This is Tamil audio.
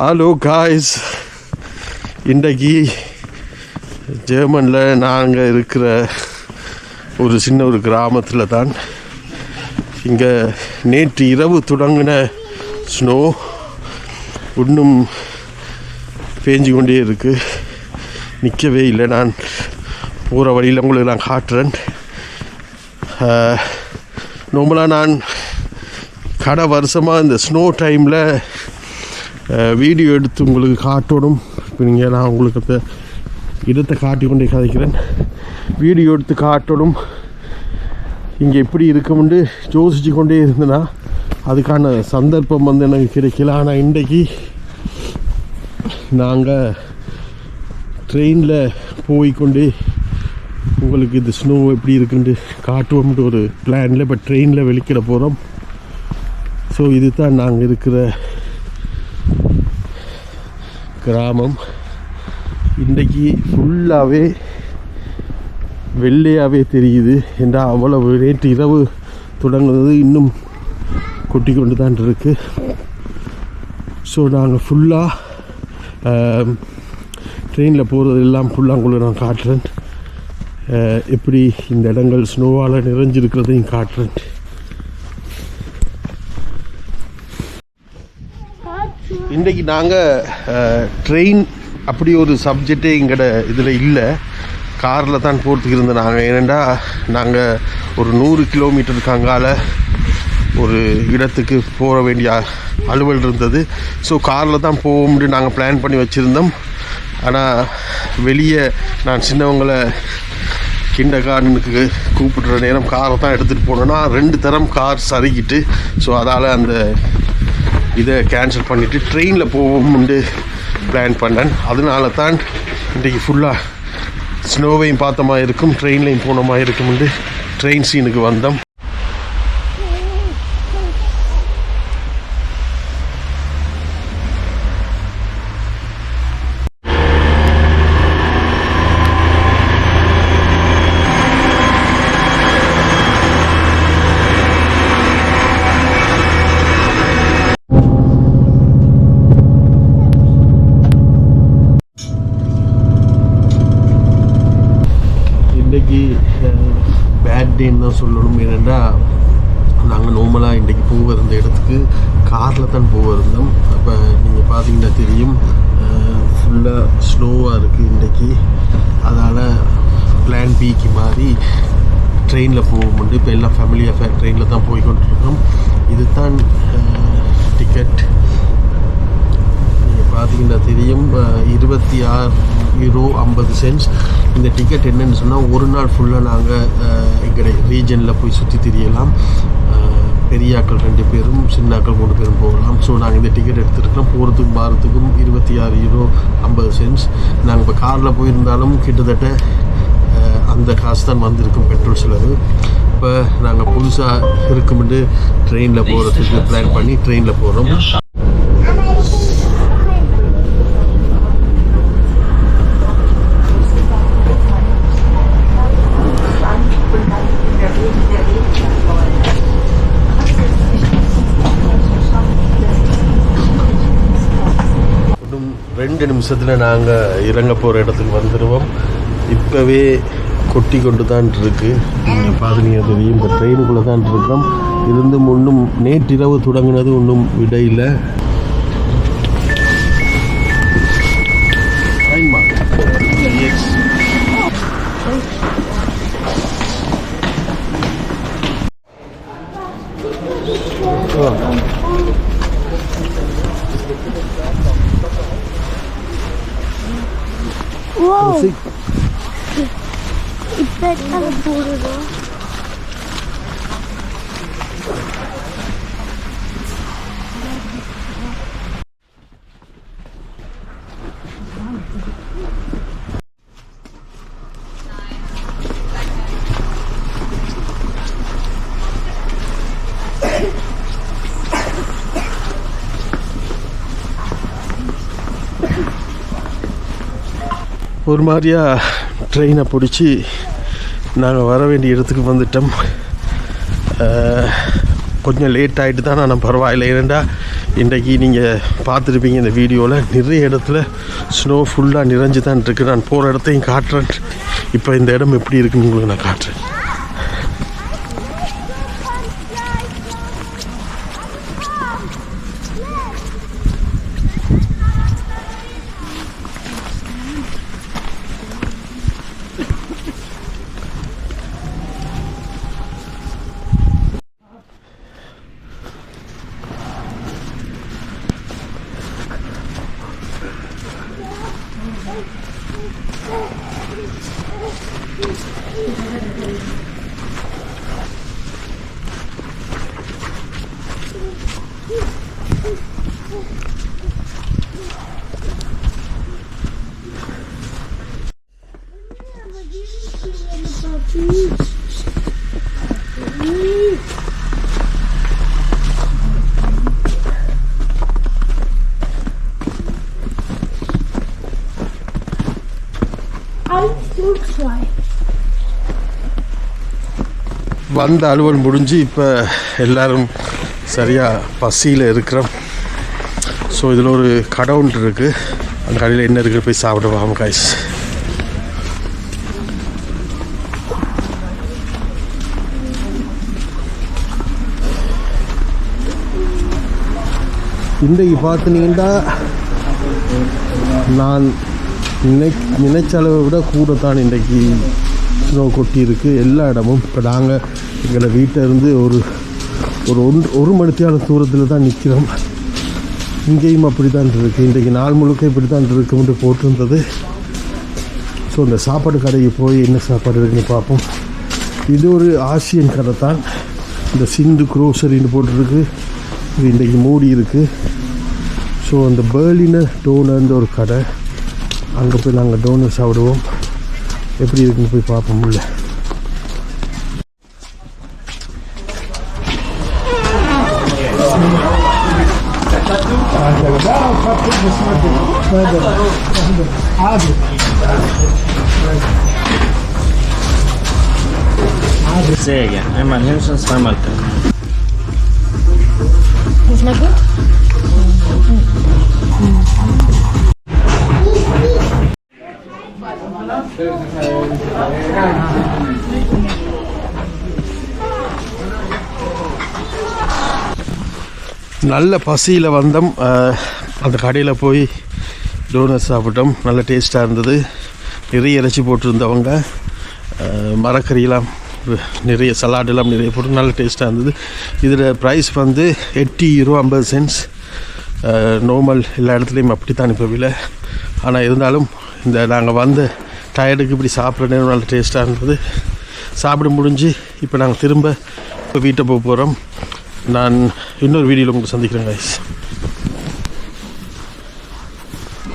ஹலோ காய்ஸ் இன்றைக்கு ஜெர்மனில் நாங்கள் இருக்கிற ஒரு சின்ன ஒரு கிராமத்தில் தான் இங்கே நேற்று இரவு தொடங்கின ஸ்னோ இன்னும் பேஞ்சு கொண்டே இருக்குது நிற்கவே இல்லை. நான் போகிற வழியில் உங்களுக்கு நான் காட்டுறேன். நார்மலாக நான் கடை வருஷமாக இந்த ஸ்னோ டைமில் வீடியோ எடுத்து உங்களுக்கு காட்டணும். இப்போ நீங்கள் நான் உங்களுக்கு அந்த இடத்தை காட்டி கொண்டே கதைக்கிறேன். வீடியோ எடுத்து காட்டணும். இங்கே எப்படி இருக்கும்னு யோசிச்சு கொண்டே இருந்தேன்னா அதுக்கான சந்தர்ப்பம் வந்து எனக்கு கிடைக்கல. ஆனால் இன்றைக்கு நாங்கள் ட்ரெயினில் போய்க்கொண்டு உங்களுக்கு இந்த ஸ்னோ எப்படி இருக்குன்ட்டு காட்டுவோம்ன்ற ஒரு பிளானில் இப்போ ட்ரெயினில் வெளிக்கிட போகிறோம் ஸோ இது தான் நாங்கள் இருக்கிற கிராமம். இன்றைக்கு ஃபுல்லாகவே வெள்ளையாகவே தெரியுது என்றால் அவ்வளவு நேற்று இரவு தொடங்குனது இன்னும் கொட்டி கொண்டு தான் இருக்கு. ஸோ நாங்கள் ஃபுல்லாக ட்ரெயினில் போகிறது எல்லாம் ஃபுல்லாக உங்களுக்கு நான் காட்டுறேன். எப்படி இந்த இடங்கள் ஸ்னோவால் நிறைஞ்சிருக்கிறதையும் காட்டுறேன். இன்றைக்கி நாங்கள் ட்ரெயின் அப்படி ஒரு சப்ஜெக்டே எங்கட இதில் இல்லை. காரில் தான் போகிறதுக்கு இருந்தோம் நாங்கள் ஏனெண்டா நாங்கள் ஒரு நூறு கிலோமீட்டருக்கு அங்கால ஒரு இடத்துக்கு போக வேண்டிய அலுவல் இருந்தது. ஸோ காரில் தான் போகும்னு நாங்கள் பிளான் பண்ணி வச்சுருந்தோம். ஆனால் வெளியே நான் சின்னவங்களை கிண்ட கார்டனுக்கு கூப்பிடுற நேரம் காரை தான் எடுத்துகிட்டு போனோன்னா ரெண்டு தரம் கார் சறுக்கிட்டு ஸோ அதால் அந்த இதை கேன்சல் பண்ணிவிட்டு ட்ரெயினில் போவோம்னு பிளான் பண்ணேன். அதனால தான் இன்றைக்கி ஃபுல்லாக ஸ்னோவையும் பார்த்தமாக இருக்கும் ட்ரெயின்லையும் போனோமா இருக்கும்ண்டு ட்ரெயின் சீனுக்கு வந்தோம். இன்றைக்கி பேட் டேன்னு தான் சொல்லணும். ஏனென்றால் நாங்கள் நார்மலாக இன்றைக்கி போக இருந்த இடத்துக்கு காரில் தான் போக இருந்தோம் அப்போ நீங்கள் பார்த்தீங்கன்னா தெரியும் ஃபுல்லாக ஸ்லோவாக இருக்குது இன்றைக்கி அதனால் பிளான் பிக்கு மாதிரி ட்ரெயினில் போகும்போது இப்போ எல்லாம் ஃபேமிலியாக ட்ரெயினில் தான் போய் கொண்டிருக்கோம் இதுதான் டிக்கெட் நீங்கள் பார்த்தீங்கன்னா தெரியும் இருபத்தி ஆறு யூரோ ஐம்பது சென்ட்ஸ் இந்த டிக்கெட் என்னன்னு சொன்னால் ஒரு நாள் ஃபுல்லாக நாங்கள் எங்களுடைய ரீஜனில் போய் சுற்றி திரியலாம். பெரியாக்கள் ரெண்டு பேரும் சின்னாக்கள் மூணு பேரும் போகலாம். ஸோ நாங்கள் இந்த டிக்கெட் எடுத்துருக்கோம் போகிறதுக்கும் பாரத்துக்கும் இருபத்தி ஆறு யூரோ ஐம்பது சென்ட்ஸ் நாங்கள் இப்போ காரில் போயிருந்தாலும் கிட்டத்தட்ட அந்த காசு தான் வந்திருக்கும் பெட்ரோல் செலவு. இப்போ நாங்கள் புதுசாக இருக்குமெண்டு ட்ரெயினில் போகிறதுக்கு பிளான் பண்ணி ட்ரெயினில் போகிறோம் இன்னும் ரெண்டு நிமிஷத்தில் நாங்கள் இறங்க போகிற இடத்துக்கு வந்துடுவோம் இப்போவே கொட்டி கொண்டு தான் இருக்கு நீங்கள் தெரியும் இப்போ ட்ரெயினுக்குள்ளே தான் இருக்கோம் இருந்தும் ஒன்றும் நேற்றிரவு தொடங்கினது ஒன்றும் விடையில் இப்போ ஒரு மாதிரியா ட்ரெயினை பிடிச்சி நாங்கள் வர வேண்டிய இடத்துக்கு வந்துட்டோம் கொஞ்சம் லேட் ஆகிட்டு தான் நான் பரவாயில்லை. ஏனெண்டா இன்றைக்கி நீங்கள் பார்த்துருப்பீங்க இந்த வீடியோவில் நிறைய இடத்துல ஸ்னோ ஃபுல்லாக நிறைஞ்சு தான் இருக்குது நான் போகிற இடத்தையும் காட்டுறேன். இப்போ இந்த இடம் எப்படி இருக்குன்னு உங்களுக்கு நான் காட்டுறேன். வந்த அலுவல் முடிஞ்சு இப்போ எல்லாரும் சரியாக பசியில் இருக்கிறோம். ஸோ இதில் ஒரு கடை ஒன்று இருக்குது அந்த கடையில் என்ன இருக்குது போய் சாப்பிட காய்ஸ் இன்றைக்கு பார்த்துனீங்கன்னா நான் நினை நினைச்ச அளவை விட கூட தான் இன்றைக்கு ஸ்னோ கொட்டி இருக்குது எல்லா இடமும். இப்போ நாங்கள் எங்களை வீட்டில் இருந்து ஒரு ஒரு ஒன் ஒரு மணித்தியான தூரத்தில் தான் நிற்கிறோம் இங்கேயும் அப்படி தான் இருக்குது இன்றைக்கு நாள் முழுக்க இப்படி தான் இருக்கும்னு போட்டிருந்தது. ஸோ இந்த சாப்பாடு கடைக்கு போய் என்ன சாப்பாடு இருக்குன்னு பார்ப்போம். இது ஒரு ஆசியன் கடை தான். இந்த சிந்து குரோசரின்னு போட்டிருக்கு. இது இன்றைக்கு மூடி இருக்குது ஸோ அந்த பேர்லினர் டோனர்ன்ற ஒரு கடை. அங்கே போய் நாங்கள் டோனர் சாப்பிடுவோம். எப்படி இருக்குன்னு போய் பார்ப்போம் Да, подходи, смотри. Да, да. Адрес. Адрес. Адрес. Emergency Family. Нужна будет? நல்ல பசியில் வந்தோம். அந்த கடையில் போய் டோனட் சாப்பிட்டோம். நல்ல டேஸ்ட்டாக இருந்தது. நிறைய இறைச்சி போட்டிருந்தவங்க. மரக்கறியெல்லாம் நிறைய சலாடெல்லாம் நிறைய போட்டு நல்ல டேஸ்ட்டாக இருந்தது. இதில் ப்ரைஸ் வந்து எட்டு யூரோ ஐம்பது சென்ட்ஸ் நார்மல் எல்லா இடத்துலையும் அப்படி தான் இப்போ விலை. ஆனால் இருந்தாலும் இந்த நாங்கள் வந்த டயர்டுக்கு இப்படி சாப்பிட்ற நேரம் நல்ல டேஸ்ட்டாக இருந்தது. சாப்பிட முடிஞ்சு இப்போ நாங்கள் திரும்ப இப்போ வீட்டை போக போகிறோம் நான் இன்னொரு வீடியோவில் உங்களுக்கு சந்திக்கிறேன் கைஸ்